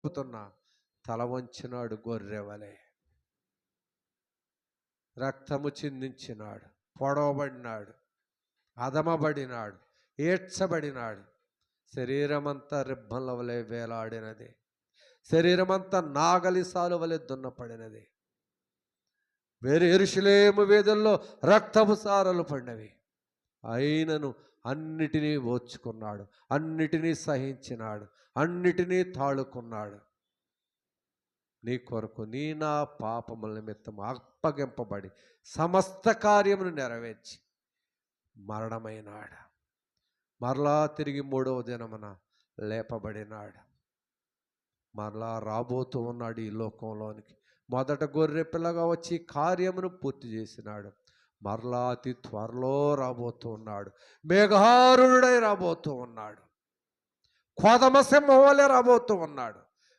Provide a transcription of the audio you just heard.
చెబుతున్నా తల వంచినాడు గొర్రెవలే రక్తము చిందించినాడు పొడవబడినాడు అదమబడినాడు ఏడ్చబడినాడు. శరీరమంతా రిబ్బల వలె వేలాడినది. శరీరమంతా నాగలిసాలు వలె దున్నపడినది. వేరే ఎరుషులేము వేదల్లో రక్తపు సారలు పడినవి అయినను అన్నిటినీ ఓర్చుకున్నాడు అన్నిటినీ సహించినాడు అన్నిటినీ తాళుకున్నాడు. నీ కొరకు నీ నా పాపముల నిమిత్తం అప్పగింపబడి సమస్త కార్యమును నెరవేర్చి మరణమైనాడు. మరలా తిరిగి మూడవ దినమున లేపబడినాడు. మరలా రాబోతూ ఉన్నాడు ఈ లోకంలోనికి. మొదట గొర్రె పిల్లగా వచ్చి కార్యమును పూర్తి చేసినాడు. మరలా అతి త్వరలో రాబోతూ ఉన్నాడు. మేఘారుడై రాబోతూ ఉన్నాడు. కోదమ సింహం వలె రాబోతూ ఉన్నాడు.